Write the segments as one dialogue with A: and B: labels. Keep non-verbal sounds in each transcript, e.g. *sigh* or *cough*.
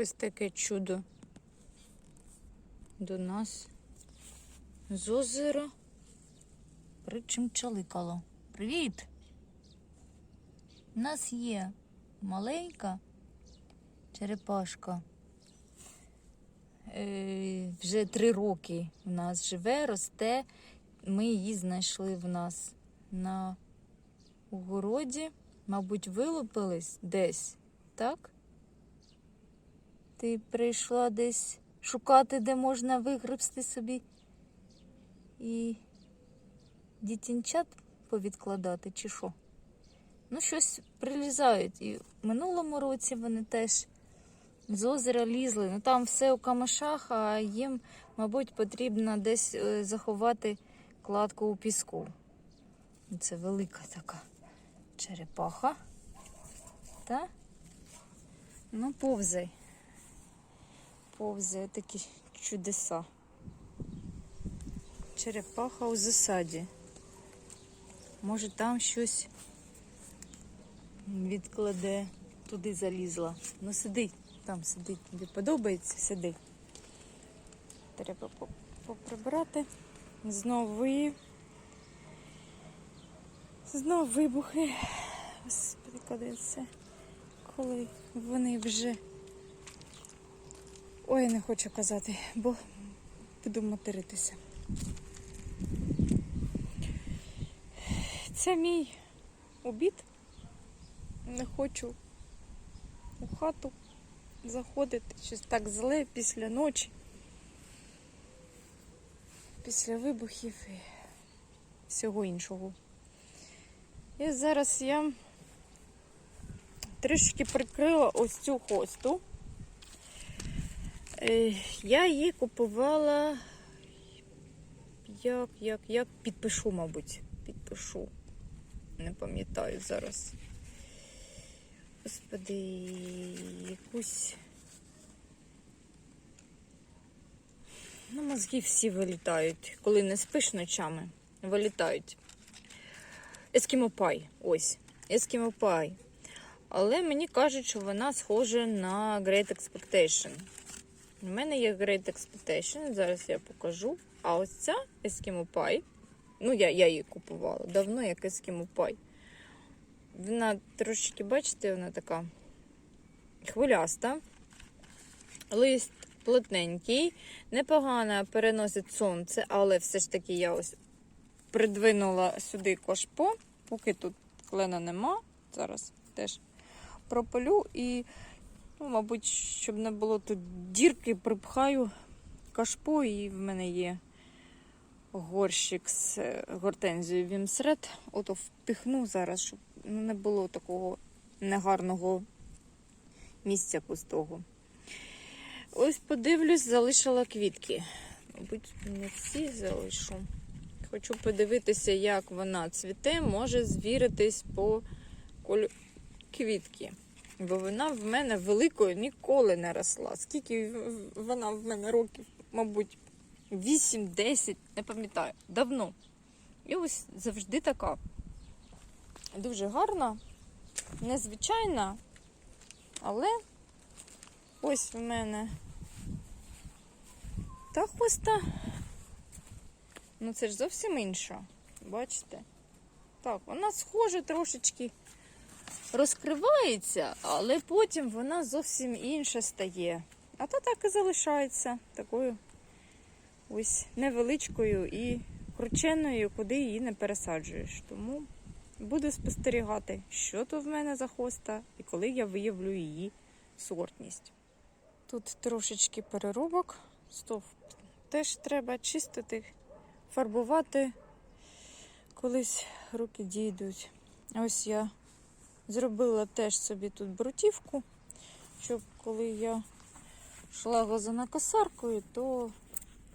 A: ось таке чудо до нас з озера причимчаликало. Привіт! У нас є маленька черепашка. Е, вже три роки у нас живе, росте. Ми її знайшли в нас на огороді. Мабуть, вилупились десь, так? Ти прийшла десь шукати, де можна вигребсти собі і дітінчат повідкладати, чи що? Ну, щось прилізають. І в минулому році вони теж з озера лізли. Ну там все у камешах, а їм, мабуть, потрібно десь е, заховати кладку у піску. Це велика така черепаха. Та? Ну, повзай. Повзай такі чудеса. Черепаха у засаді. Може там щось відкладе, туди залізла. Ну сиди, там сиди, тобі подобається, сиди. Треба по- поприбирати. Знову. Знову вибухи. Господи, коли це? Коли вони вже. Ой, не хочу казати, бо буду материтися. Це мій обід. Не хочу у хату заходити. Щось так зле після ночі. Після вибухів і всього іншого. І зараз я трішки прикрила ось цю хосту. Е, Я її купувала. Як, як, як підпишу, мабуть, підпишу. Не пам'ятаю зараз. Господи, якусь. Ну, мозги всі вилітають. Коли не спиш ночами, вилітають. Ескімопай. Ось. Ескімопай. Але мені кажуть, що вона схожа на Great Expectation. У мене є Great Expectation, зараз я покажу. А ось ця Eskimo ну я, я її купувала давно, як Eskimo Вона трошечки, бачите, вона така хвиляста. Лист плотненький, непогано переносить сонце, але все ж таки я ось придвинула сюди кошпо, поки тут клена нема. Зараз теж пропалю і Ну, мабуть, щоб не було тут дірки, припхаю кашпо, і в мене є горщик з е, гортензією Вімсред. Ото впихну зараз, щоб не було такого негарного місця пустого. Ось подивлюсь, залишила квітки. Мабуть, не всі залишу. Хочу подивитися, як вона цвіте, може звіритись по кольору квітки. Бо вона в мене великою ніколи не росла. Скільки вона в мене років, мабуть, 8-10, не пам'ятаю, давно. І ось завжди така. Дуже гарна, незвичайна, але ось в мене та хвоста. Ну це ж зовсім інша. Бачите? Так, вона схожа трошечки розкривається, але потім вона зовсім інша стає. А то так і залишається такою ось невеличкою і крученою, куди її не пересаджуєш. Тому буду спостерігати, що то в мене за хоста і коли я виявлю її сортність. Тут трошечки переробок, стов теж треба чистити, фарбувати. Колись руки дійдуть. Ось я Зробила теж собі тут брутівку, щоб коли я йшла газонокосаркою, то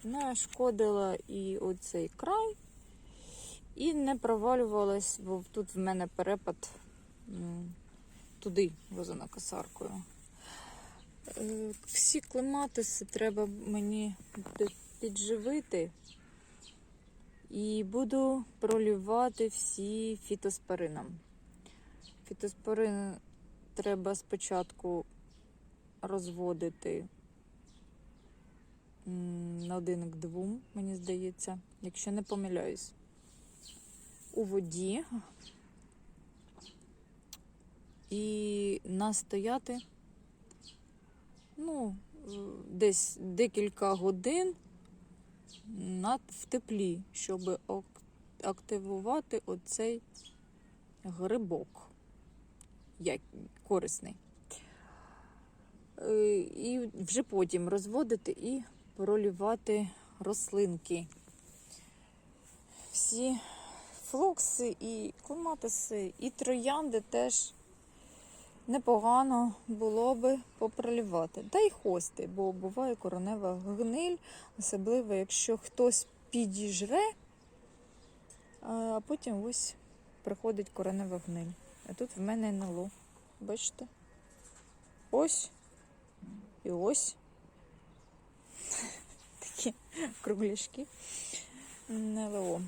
A: не шкодила і оцей край, і не провалювалась, бо тут в мене перепад туди газонокосаркою. Е, всі клематиси треба мені підживити. І буду пролівати всі фітоспорином. Фітоспорин треба спочатку розводити на один к двом, мені здається, якщо не помиляюсь. У воді і настояти ну, десь декілька годин в теплі, щоб активувати оцей грибок як корисний. Е, І вже потім розводити і пролівати рослинки. Всі флокси і клематиси, і троянди теж непогано було би попролівати. Та й хости, бо буває коронева гниль, особливо якщо хтось підіжре, а потім ось приходить коренева гниль. А тут в мене НЛО. Бачите? Ось і ось. *laughs* Такі кругляшки. НЛО.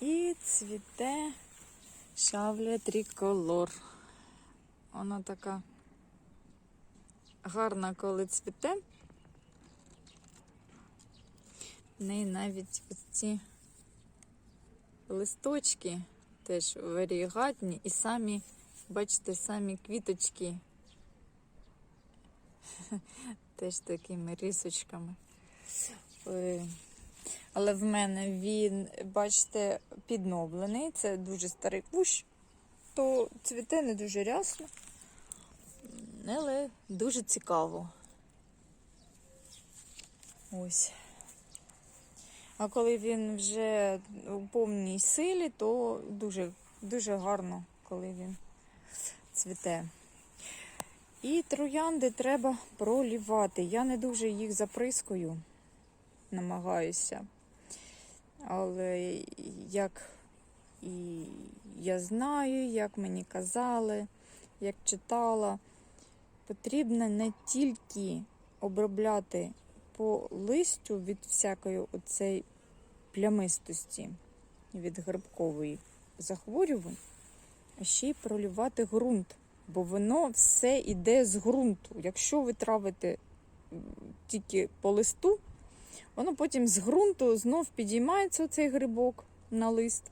A: І цвіте шавля триколор. Вона така гарна, коли цвіте. В неї навіть ці листочки теж варігатні і самі, бачите, самі квіточки *laughs* теж такими рисочками. Але в мене він, бачите, підновлений. Це дуже старий кущ, то цвіте не дуже рясно, але дуже цікаво. Ось. А коли він вже у повній силі, то дуже, дуже гарно, коли він цвіте. І троянди треба пролівати. Я не дуже їх заприскую, намагаюся. Але як і я знаю, як мені казали, як читала, потрібно не тільки обробляти по листю від всякої оцей плямистості від грибкової захворювань, а ще й пролівати ґрунт, бо воно все йде з ґрунту. Якщо ви травите тільки по листу, воно потім з ґрунту знов підіймається цей грибок на лист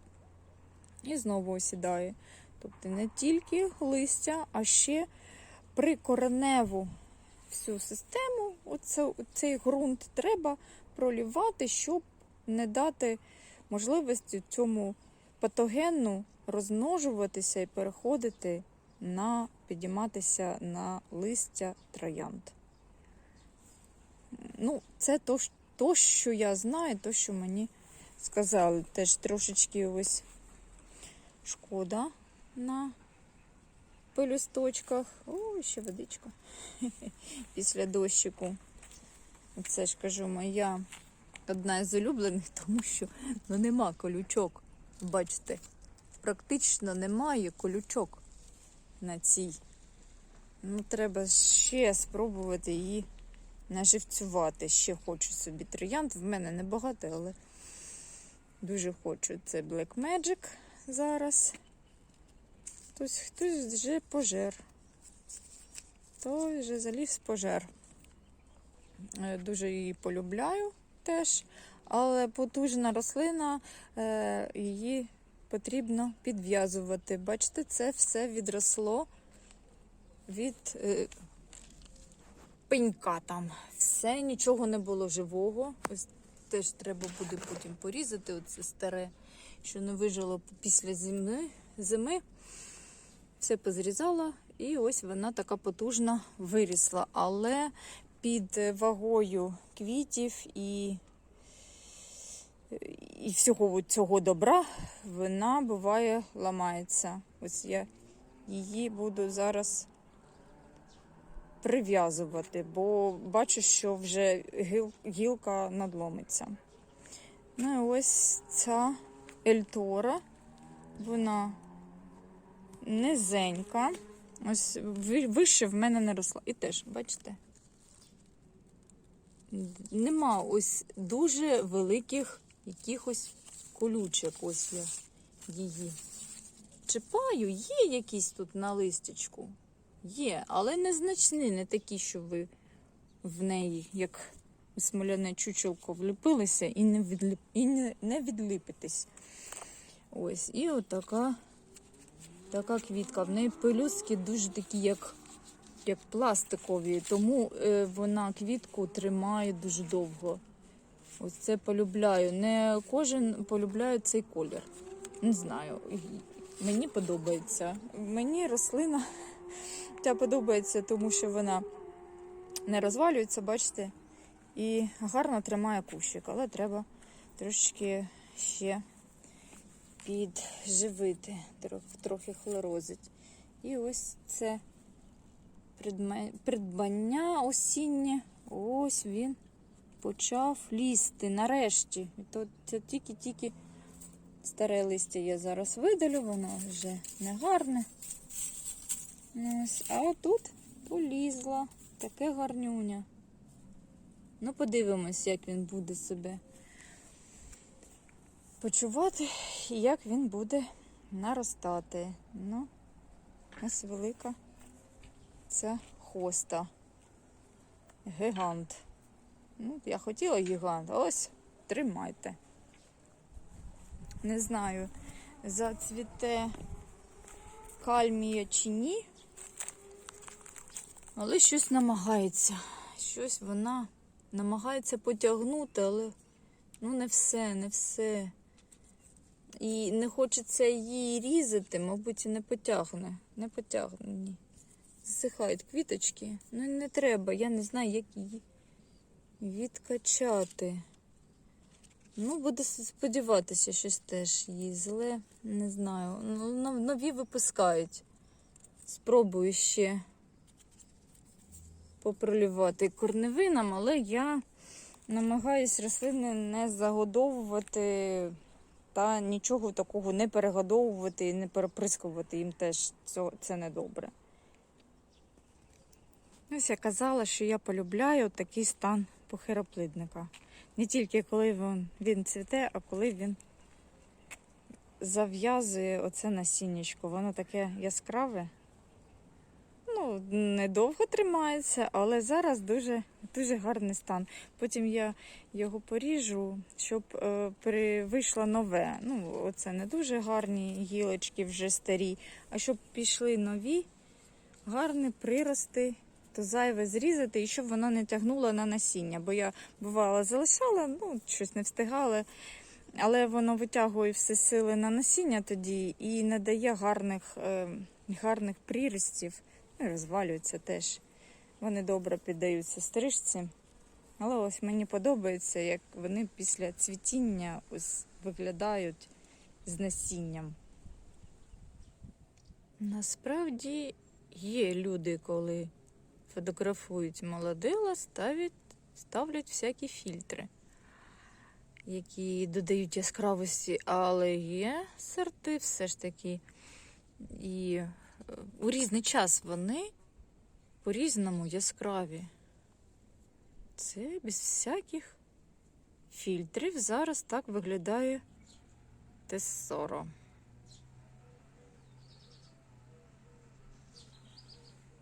A: і знову осідає. Тобто не тільки листя, а ще прикореневу всю систему, оце, цей ґрунт треба пролівати, щоб не дати можливості цьому патогену розмножуватися і переходити на підійматися на листя троянд. Ну, це то, то, що я знаю, то, що мені сказали. Теж трошечки ось шкода на пелюсточках. О, ще водичка *laughs* після дощику. Це ж кажу, моя одна з улюблених, *laughs* тому що ну, нема колючок. Бачите, практично немає колючок на цій. Ну, треба ще спробувати її наживцювати. Ще хочу собі троянд. В мене небагато, але дуже хочу. Це Black Magic зараз. Хтось, хтось вже пожер. Той вже заліз пожер. Е, Дуже її полюбляю теж, але потужна рослина, е, її потрібно підв'язувати. Бачите, це все відросло від е, пенька там. Все, нічого не було живого. Ось теж треба буде потім порізати. Оце старе, що не вижило після зими. зими. Все позрізала, і ось вона така потужна вирісла. Але під вагою квітів і, і всього цього добра вона буває ламається. Ось я її буду зараз прив'язувати, бо бачу, що вже гіл- гілка надломиться. Ну і ось ця Ельтора, вона низенька. Ось вище в мене не росла. І теж, бачите? Нема ось дуже великих якихось колючок. Ось я її чіпаю. Є якісь тут на листячку. Є, але незначні, не такі, що ви в неї, як смоляне чучелко, вліпилися і не, відліп... і не, не відліпитесь. Ось, і отака така квітка. В неї пелюстки дуже такі, як, як пластикові, тому е, вона квітку тримає дуже довго. Ось це полюбляю. Не кожен полюбляє цей колір. Не знаю. Мені подобається. Мені рослина *laughs* ця подобається, тому що вона не розвалюється, бачите, і гарно тримає кущик, але треба трошечки ще підживити, трохи, хлорозить. І ось це придбання осіннє. Ось він почав лізти нарешті. То це тільки-тільки старе листя я зараз видалю, воно вже не гарне. А тут полізла. Таке гарнюня. Ну, подивимось, як він буде себе почувати як він буде наростати. Ну, ось велика це хоста. Гігант. Ну, я хотіла гігант, ось тримайте. Не знаю, зацвіте кальмія чи ні. Але щось намагається. Щось вона намагається потягнути, але ну не все, не все. І не хочеться її різати, мабуть, не потягне. Не потягне, ні. Засихають квіточки. Ну не треба, я не знаю, як її відкачати. Ну, буду сподіватися, щось теж їй зле. Не знаю. Ну, Нові випускають. Спробую ще попролівати корневинам, але я намагаюсь рослини не загодовувати та нічого такого не перегодовувати не переприскувати їм теж це, це не добре. Ось я казала, що я полюбляю такий стан похироплидника. Не тільки коли він, він цвіте, а коли він зав'язує оце насіннячко. Воно таке яскраве. Ну, недовго тримається, але зараз дуже, дуже гарний стан. Потім я його поріжу, щоб е, вийшло нове. Ну, оце не дуже гарні гілочки, вже старі, а щоб пішли нові, гарні прирости, то зайве зрізати, і щоб воно не тягнуло на насіння. Бо я бувало залишала, ну, щось не встигала. Але воно витягує все сили на насіння тоді і не дає гарних, е, гарних приростів. Ну, і розвалюються теж. Вони добре піддаються стрижці. Але ось мені подобається, як вони після цвітіння ось виглядають з насінням. Насправді є люди, коли фотографують молодила, ставлять, ставлять всякі фільтри, які додають яскравості, але є сорти все ж таки. І у різний час вони по-різному яскраві. Це без всяких фільтрів. Зараз так виглядає Тессоро.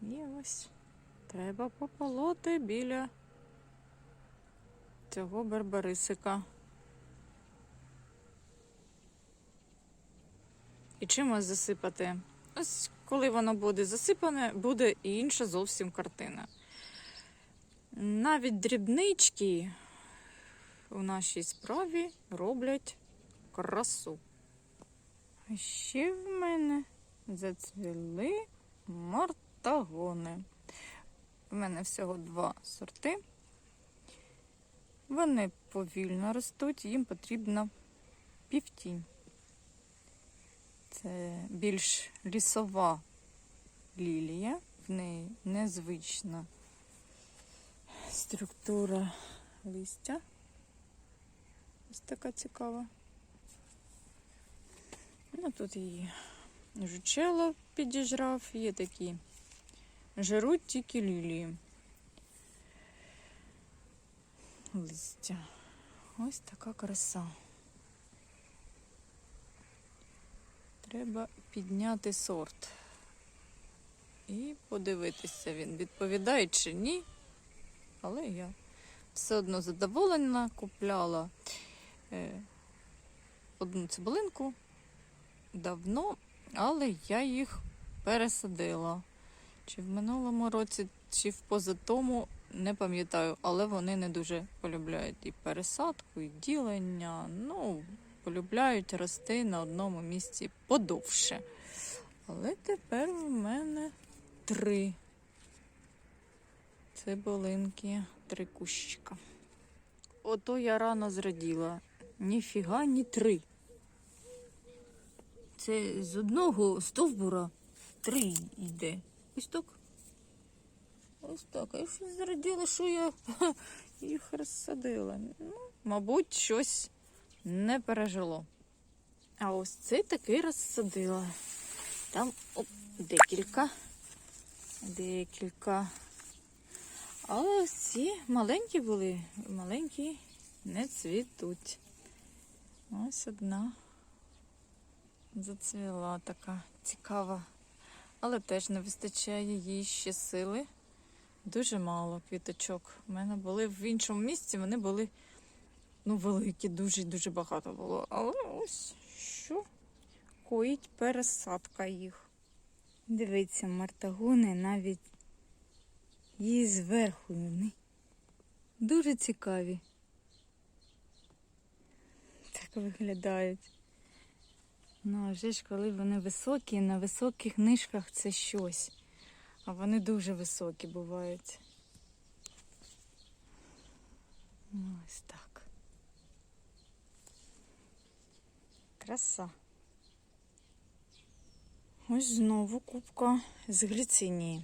A: І ось треба пополоти біля цього барбарисика. І чимось засипати. Ось коли воно буде засипане, буде і інша зовсім картина. Навіть дрібнички у нашій справі роблять красу. А ще в мене зацвіли мартагони. У мене всього два сорти. Вони повільно ростуть, їм потрібна півтінь. Це більш лісова лілія, в неї незвична структура листя. Ось така цікава. Ну, тут її жучело підіжрав, є такі. Жируть тільки лілії. Листя. Ось така краса. Треба підняти сорт. і подивитися, він відповідає чи ні. Але я все одно задоволена, купляла е, одну цибулинку давно, але я їх пересадила. Чи в минулому році, чи в позатому, не пам'ятаю, але вони не дуже полюбляють і пересадку, і ділення. Ну, полюбляють рости на одному місці подовше. Але тепер у мене три цибулинки, три кущика. Ото я рано зраділа. Ніфіга, ні три. Це з одного стовбура три йде. Ось так. Ось так. А я щось зраділа, що я *laughs* їх розсадила. Ну, мабуть, щось не пережило. А ось цей таки розсадила. Там оп, декілька. Декілька. Але ці маленькі були, маленькі не цвітуть. Ось одна зацвіла така цікава. Але теж не вистачає їй ще сили. Дуже мало квіточок. У мене були в іншому місці, вони були ну, великі, дуже дуже багато було. Але ось що коїть пересадка їх. Дивіться, мартагони навіть її зверху вони дуже цікаві. Так виглядають. Ну, а вже ж коли вони високі, на високих нишках це щось. А вони дуже високі бувають. Ну, ось так. Краса. Ось знову кубка з гліцинії.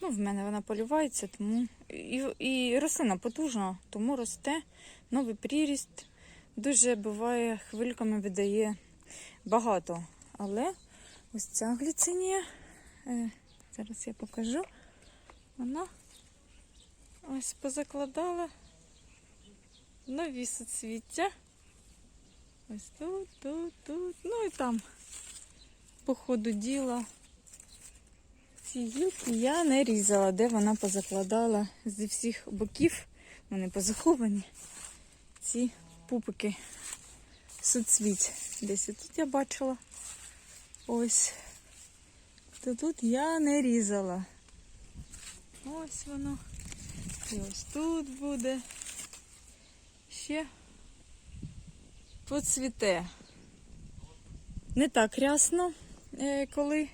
A: Ну, в мене вона полювається, тому і, і рослина потужна, тому росте новий приріст. Дуже буває, хвильками видає багато. Але ось ця гліцинія, е, зараз я покажу, вона ось позакладала нові соцвіття. Ось тут, тут, тут. Ну і там по ходу діла ці гілки я не різала, де вона позакладала зі всіх боків. Вони позаховані. Ці пупики суцвіть. Десь і тут я бачила. Ось. То тут я не різала. Ось воно. І ось тут буде. Ще поцвіте. Не так рясно, е, коли,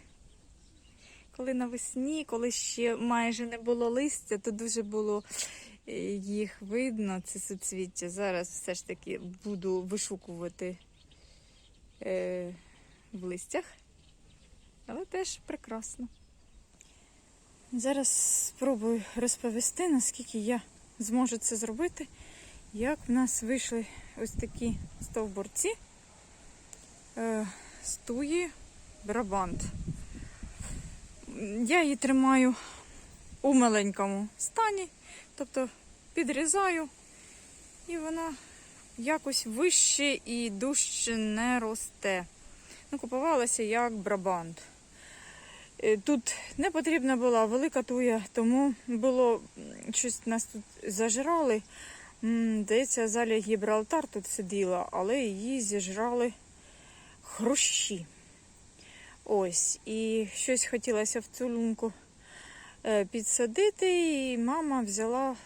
A: коли навесні, коли ще майже не було листя, то дуже було е, їх видно, це суцвіття. Зараз все ж таки буду вишукувати е, в листях, але теж прекрасно. Зараз спробую розповісти, наскільки я зможу це зробити, як в нас вийшли ось такі стовбурці. Е, стуї Брабант. Я її тримаю у маленькому стані, тобто підрізаю, і вона якось вище і дужче не росте. Ну, Купувалася як брабант. Е, Тут не потрібна була велика туя, тому було щось нас тут зажрали. Здається, Заля Гібралтар тут сиділа, але її зіжрали хрущі. Ось, і щось хотілося в цю лунку е, підсадити, і мама взяла,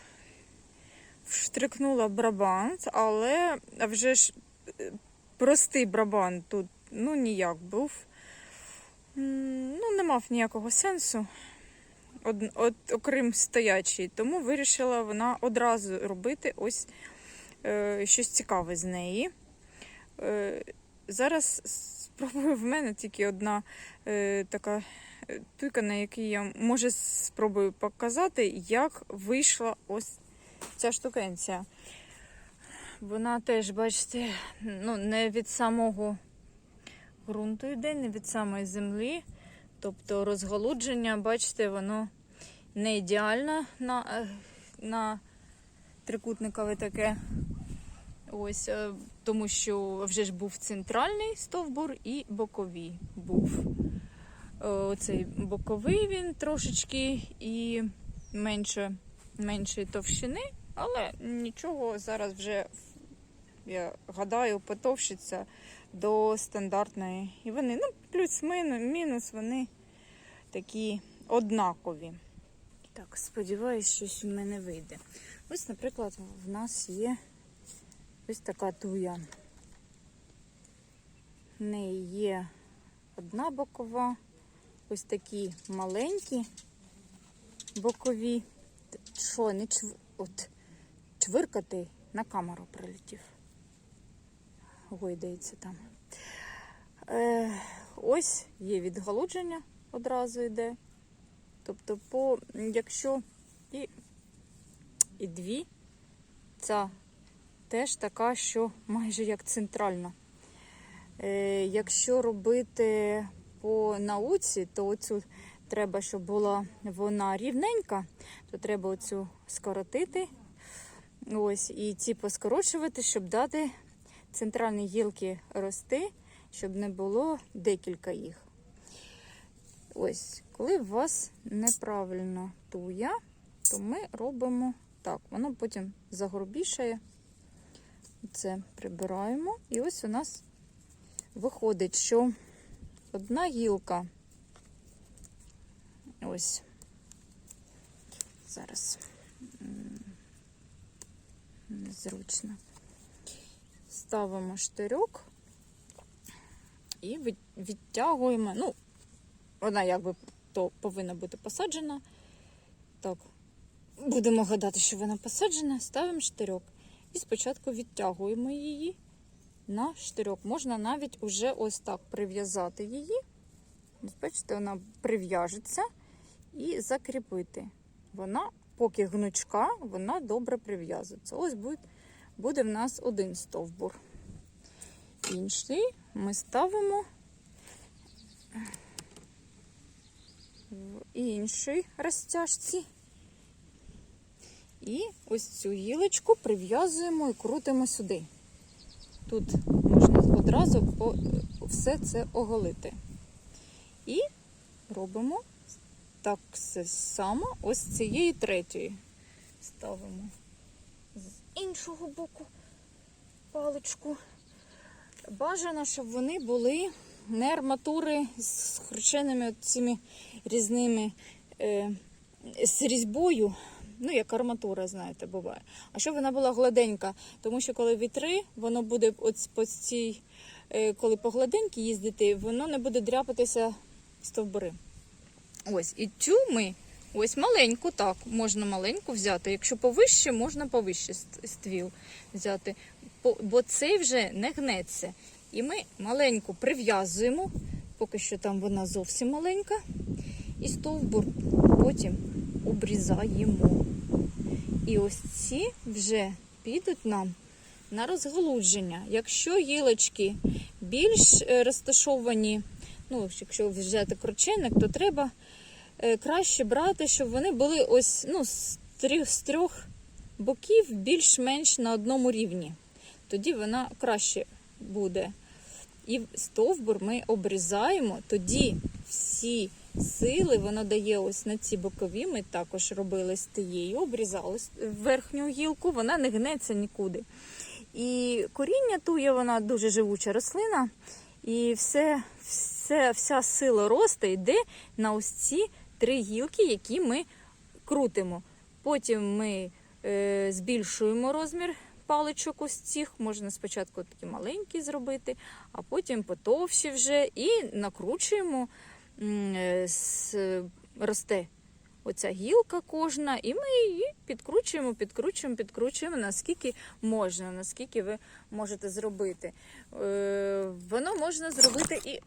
A: вштрикнула брабант, але вже ж е, простий брабант тут ну ніяк був. Ну, не мав ніякого сенсу, од, од, окрім стоячий. Тому вирішила вона одразу робити ось е, щось цікаве з неї. Е, Зараз спробую в мене тільки одна е, така е, туйка, на якій я може спробую показати, як вийшла ось ця штукенція. Вона теж, бачите, ну, не від самого ґрунту йде, не від самої землі. Тобто розголудження, бачите, воно не ідеальне на, е, на трикутникове таке. Ось, е, тому що вже ж був центральний стовбур і боковий був. оцей боковий він трошечки і менше, меншої товщини, але нічого зараз вже, я гадаю, потовщиться до стандартної. І вони, ну, плюс-мінус, вони такі однакові. Так, сподіваюсь, щось в мене вийде. Ось, наприклад, в нас є ось така туя. В неї є одна бокова, ось такі маленькі бокові. Що, не чв... От, чвиркати на камеру прилетів. Гойдається там. Е, ось є відгалудження одразу йде. Тобто, по, якщо і, і дві, ця теж така, що майже як центральна. Е, якщо робити по науці, то оцю треба, щоб була вона рівненька, то треба оцю скоротити. Ось, і ці поскорочувати, щоб дати центральні гілки рости, щоб не було декілька їх. Ось, коли у вас неправильно туя, то ми робимо так. Воно потім загрубішає. Це прибираємо. І ось у нас виходить, що одна гілка. Ось. Зараз незручно. Ставимо штирьок і відтягуємо. Ну, вона якби то повинна бути посаджена. Так, будемо гадати, що вона посаджена, ставимо штирьок. І спочатку відтягуємо її на штирьок. Можна навіть уже ось так прив'язати її. Бачите, вона прив'яжеться і закріпити. Вона, поки гнучка, вона добре прив'язується. Ось буде, буде в нас один стовбур. Інший ми ставимо в іншій розтяжці. І ось цю гілочку прив'язуємо і крутимо сюди. Тут можна одразу все це оголити. І робимо так само ось цієї третьої. Ставимо з іншого боку паличку. Бажано, щоб вони були не арматури з хрученими цими різними е, з різьбою. Ну, як арматура, знаєте, буває. А щоб вона була гладенька, тому що коли вітри, воно буде по цій, е, коли по гладенькій їздити, воно не буде дряпатися стовбури. Ось, і цю ми ось маленьку, так, можна маленьку взяти. Якщо повище, можна повище ствіл взяти. Бо цей вже не гнеться. І ми маленьку прив'язуємо, поки що там вона зовсім маленька. І стовбур потім обрізаємо. І ось ці вже підуть нам на розгалудження. Якщо гілочки більш е, розташовані, ну, якщо взяти крученик, то треба е, краще брати, щоб вони були ось ну, з трьох боків більш-менш на одному рівні. Тоді вона краще буде. І стовбур ми обрізаємо, тоді всі сили воно дає ось на ці бокові. Ми також робили з обрізали верхню гілку, вона не гнеться нікуди. І коріння тує, вона дуже живуча рослина, і все, все, вся сила росту йде на ось ці три гілки, які ми крутимо. Потім ми е, збільшуємо розмір паличок ось цих. Можна спочатку такі маленькі зробити, а потім потовщі вже і накручуємо. е, росте оця гілка кожна, і ми її підкручуємо, підкручуємо, підкручуємо, наскільки можна, наскільки ви можете зробити. Е, воно можна зробити і.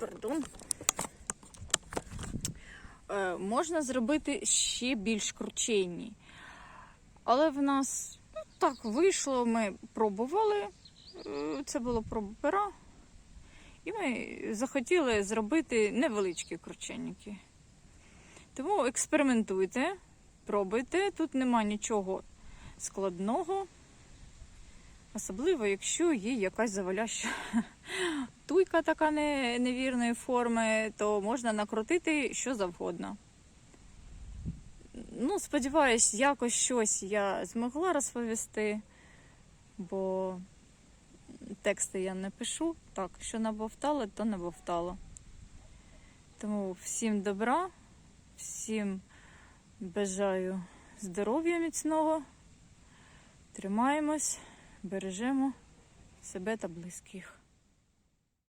A: Пардон. Е, можна зробити ще більш крученні. Але в нас так вийшло, ми пробували. Е, Це було проба пера. І ми захотіли зробити невеличкі крученники. Тому експериментуйте, пробуйте. Тут нема нічого складного. Особливо, якщо є якась заваляща *laughs* туйка така невірної форми, то можна накрутити що завгодно. Ну, сподіваюсь, якось щось я змогла розповісти, бо тексти я не пишу. Так, що набовтала, то набовтала. Тому всім добра, всім бажаю здоров'я міцного. Тримаємось, бережемо себе та близьких.